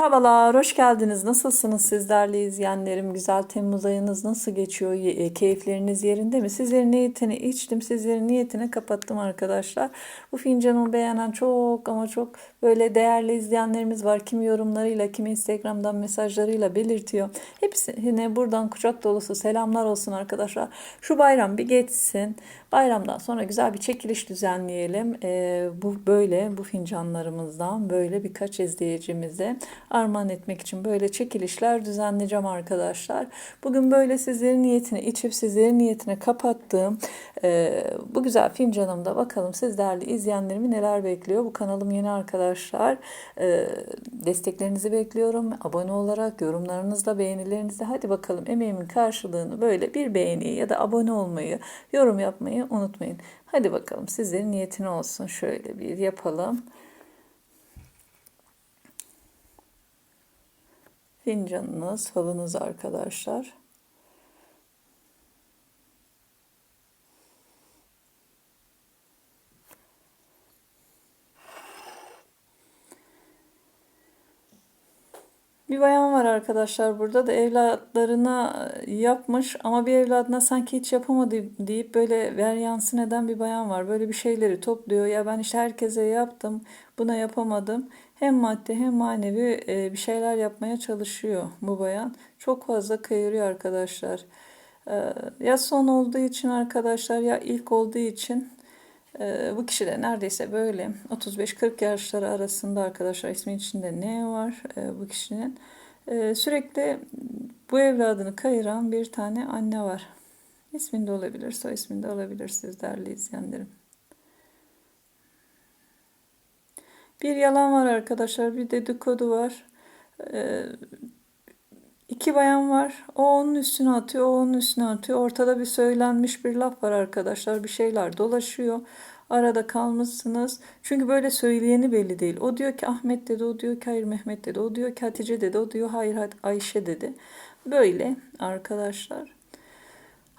Merhabalar, hoş geldiniz. Nasılsınız sizlerle izleyenlerim? Güzel Temmuz ayınız nasıl geçiyor? E, Keyifleriniz yerinde mi? Sizlerin niyetini içtim, sizlerin niyetini kapattım arkadaşlar. Bu fincanımı beğenen çok ama çok böyle değerli izleyenlerimiz var. Kimi yorumlarıyla, kimi Instagram'dan mesajlarıyla belirtiyor. Hepsine buradan kucak dolusu selamlar olsun arkadaşlar. Şu bayram bir geçsin. Bayramdan sonra güzel bir çekiliş düzenleyelim. Ee, bu böyle bu fincanlarımızdan böyle birkaç izleyicimize armağan etmek için böyle çekilişler düzenleyeceğim arkadaşlar. Bugün böyle sizlerin niyetine içip sizlerin niyetine kapattığım e, bu güzel fincanımda bakalım sizlerle izleyenlerimi neler bekliyor. Bu kanalım yeni arkadaşlar. E, desteklerinizi bekliyorum. Abone olarak yorumlarınızla beğenilerinizle hadi bakalım emeğimin karşılığını böyle bir beğeni ya da abone olmayı yorum yapmayı unutmayın. Hadi bakalım sizlerin niyetine olsun. Şöyle bir yapalım. Fincanınız, falınız arkadaşlar. Bir bayan var arkadaşlar burada da evlatlarına yapmış ama bir evladına sanki hiç yapamadı deyip böyle veryansı neden bir bayan var. Böyle bir şeyleri topluyor. Ya ben işte herkese yaptım, buna yapamadım. Hem maddi hem manevi e, bir şeyler yapmaya çalışıyor bu bayan. Çok fazla kayırıyor arkadaşlar. E, Ya son olduğu için arkadaşlar ya ilk olduğu için bu kişi de neredeyse böyle 35-40 yaşları arasında arkadaşlar ismin içinde ne var ee, bu kişinin Ee, sürekli bu evladını kayıran bir tane anne var. İsminde olabilir, soy isminde olabilir siz değerli izleyenlerim. Bir yalan var arkadaşlar, bir dedikodu var. Ee, iki bayan var. O onun üstüne atıyor, o onun üstüne atıyor. Ortada bir söylenmiş bir laf var arkadaşlar. Bir şeyler dolaşıyor. Arada kalmışsınız. Çünkü böyle söyleyeni belli değil. O diyor ki Ahmet dedi, o diyor ki hayır Mehmet dedi, o diyor ki Hatice dedi, o diyor hayır Ayşe dedi. Böyle arkadaşlar.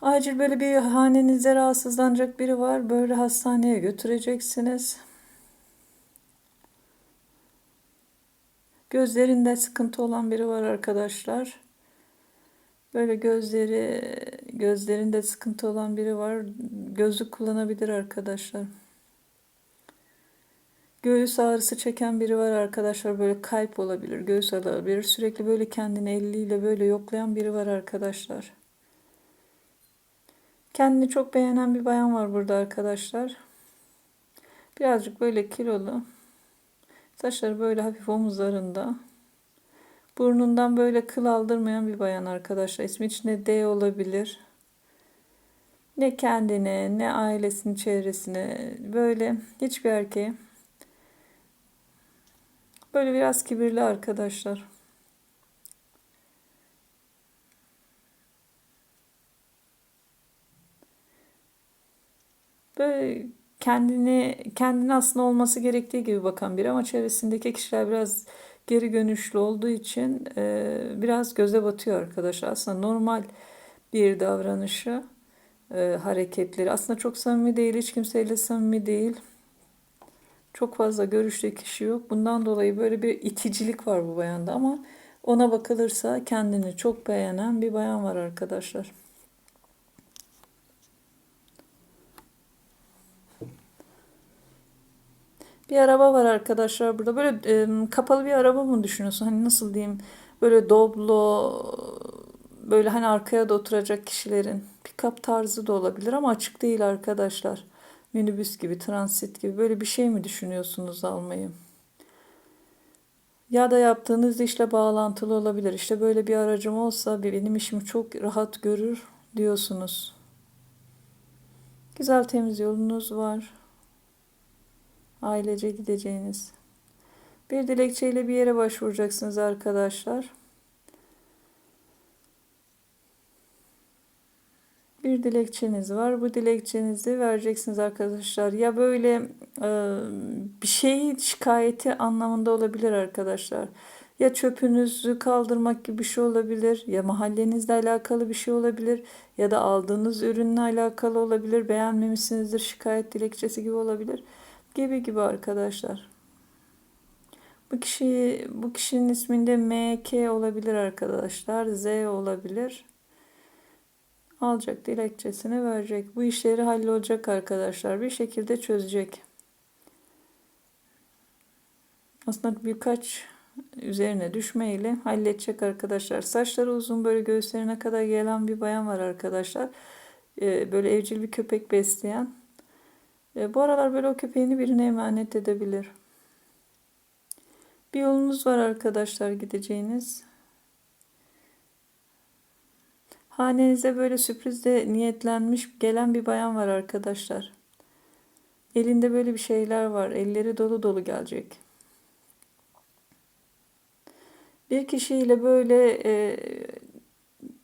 Acil böyle bir hanenizde rahatsızlanacak biri var. Böyle hastaneye götüreceksiniz. Gözlerinde sıkıntı olan biri var arkadaşlar. Böyle gözleri gözlerinde sıkıntı olan biri var. Gözlük kullanabilir arkadaşlar. Göğüs ağrısı çeken biri var arkadaşlar. Böyle kalp olabilir, göğüs olabilir. Sürekli böyle kendini eliyle böyle yoklayan biri var arkadaşlar. Kendini çok beğenen bir bayan var burada arkadaşlar. Birazcık böyle kilolu. Saçları böyle hafif omuzlarında. Burnundan böyle kıl aldırmayan bir bayan arkadaşlar. İsmi içinde D olabilir. Ne kendine ne ailesinin çevresine böyle hiçbir erkeğe. Böyle biraz kibirli arkadaşlar. Böyle kendini kendine aslında olması gerektiği gibi bakan biri ama çevresindeki kişiler biraz geri dönüşlü olduğu için e, biraz göze batıyor arkadaşlar. Aslında normal bir davranışı, e, hareketleri. Aslında çok samimi değil, hiç kimseyle samimi değil. Çok fazla görüştüğü kişi yok. Bundan dolayı böyle bir iticilik var bu bayanda ama ona bakılırsa kendini çok beğenen bir bayan var arkadaşlar. Bir araba var arkadaşlar burada. Böyle e, kapalı bir araba mı düşünüyorsun? Hani nasıl diyeyim? Böyle doblo, böyle hani arkaya da oturacak kişilerin pick-up tarzı da olabilir ama açık değil arkadaşlar. Minibüs gibi, transit gibi böyle bir şey mi düşünüyorsunuz almayı? Ya da yaptığınız işle bağlantılı olabilir. İşte böyle bir aracım olsa benim işimi çok rahat görür diyorsunuz. Güzel temiz yolunuz var. Ailece gideceğiniz. Bir dilekçeyle bir yere başvuracaksınız arkadaşlar. Bir dilekçeniz var. Bu dilekçenizi vereceksiniz arkadaşlar. Ya böyle e, bir şeyi şikayeti anlamında olabilir arkadaşlar. Ya çöpünüzü kaldırmak gibi bir şey olabilir. Ya mahallenizle alakalı bir şey olabilir. Ya da aldığınız ürünle alakalı olabilir. Beğenmemişsinizdir şikayet dilekçesi gibi olabilir. Gibi gibi arkadaşlar. Bu kişi bu kişinin isminde MK olabilir arkadaşlar. Z olabilir. Alacak dilekçesini verecek. Bu işleri hallolacak arkadaşlar. Bir şekilde çözecek. Aslında birkaç üzerine düşmeyle halledecek arkadaşlar. Saçları uzun böyle göğüslerine kadar gelen bir bayan var arkadaşlar. Ee, böyle evcil bir köpek besleyen. Ee, bu aralar böyle o köpeğini birine emanet edebilir. Bir yolunuz var arkadaşlar gideceğiniz. Hanenize böyle sürprizde niyetlenmiş gelen bir bayan var arkadaşlar. Elinde böyle bir şeyler var. Elleri dolu dolu gelecek. Bir kişiyle böyle e,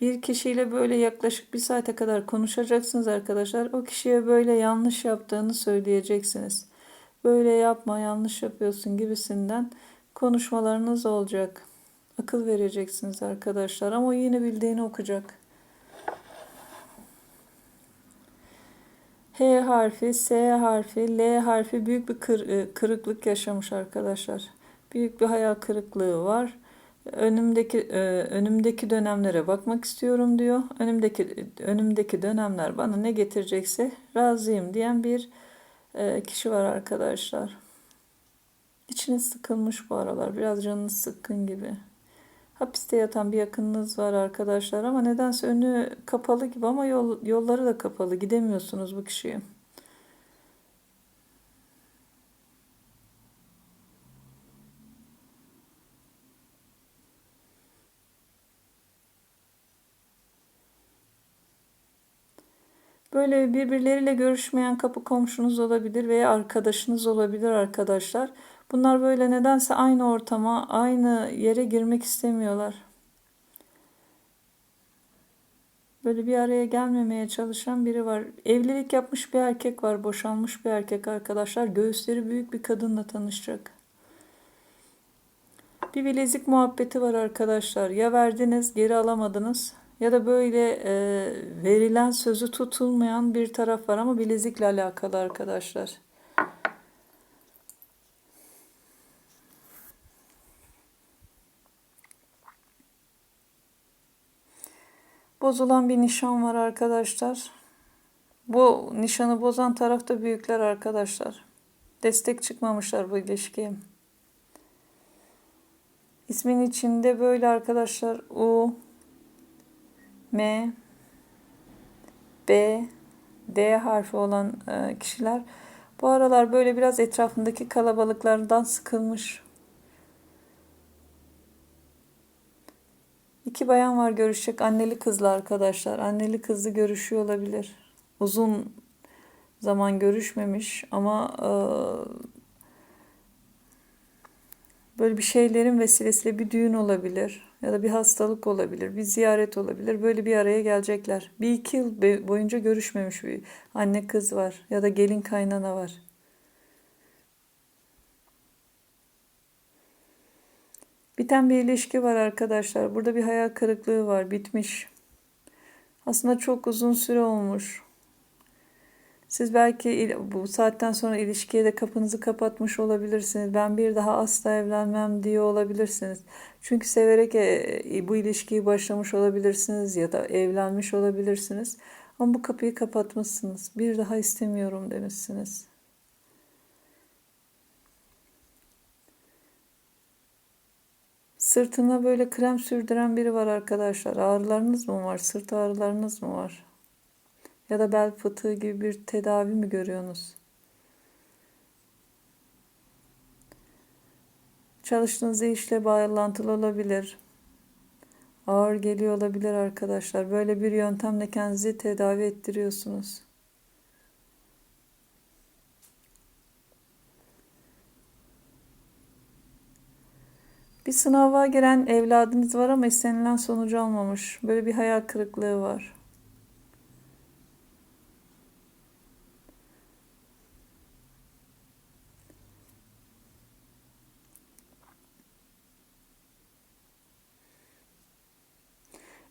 bir kişiyle böyle yaklaşık bir saate kadar konuşacaksınız arkadaşlar. O kişiye böyle yanlış yaptığını söyleyeceksiniz. Böyle yapma yanlış yapıyorsun gibisinden konuşmalarınız olacak. Akıl vereceksiniz arkadaşlar ama yine bildiğini okuyacak. H harfi, S harfi, L harfi büyük bir kır, e, kırıklık yaşamış arkadaşlar. Büyük bir hayal kırıklığı var. Önümdeki e, önümdeki dönemlere bakmak istiyorum diyor. Önümdeki önümdeki dönemler bana ne getirecekse razıyım diyen bir e, kişi var arkadaşlar. İçiniz sıkılmış bu aralar. Biraz canınız sıkkın gibi. Hapiste yatan bir yakınınız var arkadaşlar ama nedense önü kapalı gibi ama yol, yolları da kapalı. Gidemiyorsunuz bu kişiye. Böyle birbirleriyle görüşmeyen kapı komşunuz olabilir veya arkadaşınız olabilir arkadaşlar. Bunlar böyle nedense aynı ortama, aynı yere girmek istemiyorlar. Böyle bir araya gelmemeye çalışan biri var. Evlilik yapmış bir erkek var, boşanmış bir erkek arkadaşlar. Göğüsleri büyük bir kadınla tanışacak. Bir bilezik muhabbeti var arkadaşlar. Ya verdiniz, geri alamadınız ya da böyle e, verilen sözü tutulmayan bir taraf var ama bilezikle alakalı arkadaşlar. Bozulan bir nişan var arkadaşlar. Bu nişanı bozan taraf da büyükler arkadaşlar. Destek çıkmamışlar bu ilişkiye. İsmin içinde böyle arkadaşlar U, M, B, D harfi olan e, kişiler bu aralar böyle biraz etrafındaki kalabalıklardan sıkılmış. İki bayan var görüşecek. Anneli kızlı arkadaşlar. Anneli kızlı görüşüyor olabilir. Uzun zaman görüşmemiş ama e, böyle bir şeylerin vesilesiyle bir düğün olabilir ya da bir hastalık olabilir, bir ziyaret olabilir. Böyle bir araya gelecekler. Bir iki yıl boyunca görüşmemiş bir anne kız var ya da gelin kaynana var. Biten bir ilişki var arkadaşlar. Burada bir hayal kırıklığı var. Bitmiş. Aslında çok uzun süre olmuş. Siz belki bu saatten sonra ilişkiye de kapınızı kapatmış olabilirsiniz. Ben bir daha asla evlenmem diye olabilirsiniz. Çünkü severek e, bu ilişkiyi başlamış olabilirsiniz ya da evlenmiş olabilirsiniz. Ama bu kapıyı kapatmışsınız. Bir daha istemiyorum demişsiniz. Sırtına böyle krem sürdüren biri var arkadaşlar. Ağrılarınız mı var? Sırt ağrılarınız mı var? Ya da bel fıtığı gibi bir tedavi mi görüyorsunuz? Çalıştığınız işle bağlantılı olabilir. Ağır geliyor olabilir arkadaşlar. Böyle bir yöntemle kendinizi tedavi ettiriyorsunuz. Bir sınava giren evladınız var ama istenilen sonucu almamış. Böyle bir hayal kırıklığı var.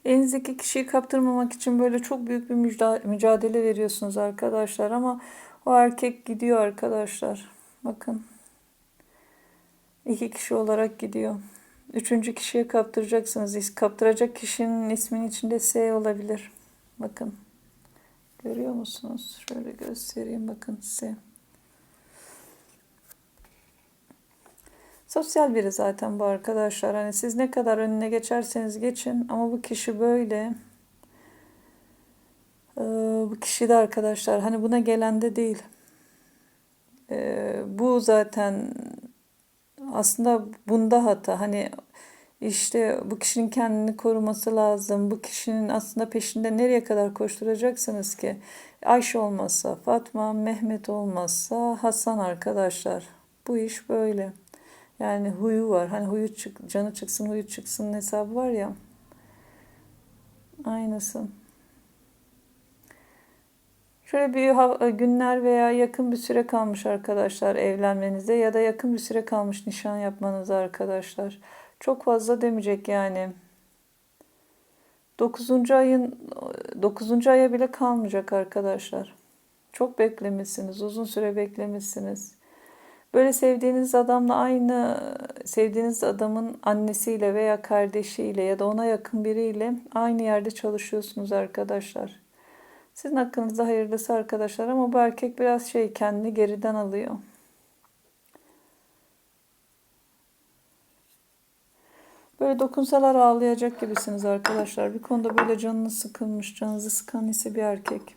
Elinizdeki kişiyi kaptırmamak için böyle çok büyük bir mücadele veriyorsunuz arkadaşlar ama o erkek gidiyor arkadaşlar. Bakın. İki kişi olarak gidiyor. Üçüncü kişiye kaptıracaksınız. Kaptıracak kişinin isminin içinde S olabilir. Bakın. Görüyor musunuz? Şöyle göstereyim. Bakın S. Sosyal biri zaten bu arkadaşlar. Hani siz ne kadar önüne geçerseniz geçin ama bu kişi böyle. Ee, bu kişi de arkadaşlar hani buna gelen de değil. Ee, bu zaten aslında bunda hata. Hani işte bu kişinin kendini koruması lazım. Bu kişinin aslında peşinde nereye kadar koşturacaksınız ki? Ayşe olmazsa Fatma, Mehmet olmazsa Hasan arkadaşlar. Bu iş böyle. Yani huyu var. Hani huyu çık, canı çıksın, huyu çıksın hesabı var ya. Aynısı. Şöyle bir günler veya yakın bir süre kalmış arkadaşlar evlenmenize ya da yakın bir süre kalmış nişan yapmanıza arkadaşlar. Çok fazla demeyecek yani. 9. ayın 9. aya bile kalmayacak arkadaşlar. Çok beklemişsiniz, uzun süre beklemişsiniz. Böyle sevdiğiniz adamla aynı sevdiğiniz adamın annesiyle veya kardeşiyle ya da ona yakın biriyle aynı yerde çalışıyorsunuz arkadaşlar. Sizin hakkınızda hayırlısı arkadaşlar ama bu erkek biraz şey kendini geriden alıyor. Böyle dokunsalar ağlayacak gibisiniz arkadaşlar. Bir konuda böyle canınız sıkılmış, canınızı sıkan ise bir erkek.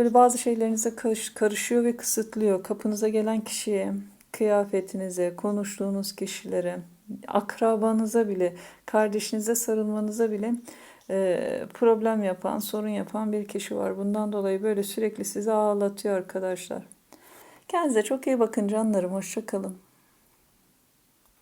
Böyle bazı şeylerinize karış, karışıyor ve kısıtlıyor. Kapınıza gelen kişiye, kıyafetinize, konuştuğunuz kişilere, akrabanıza bile, kardeşinize sarılmanıza bile e, problem yapan, sorun yapan bir kişi var. Bundan dolayı böyle sürekli sizi ağlatıyor arkadaşlar. Kendinize çok iyi bakın canlarım. Hoşça kalın.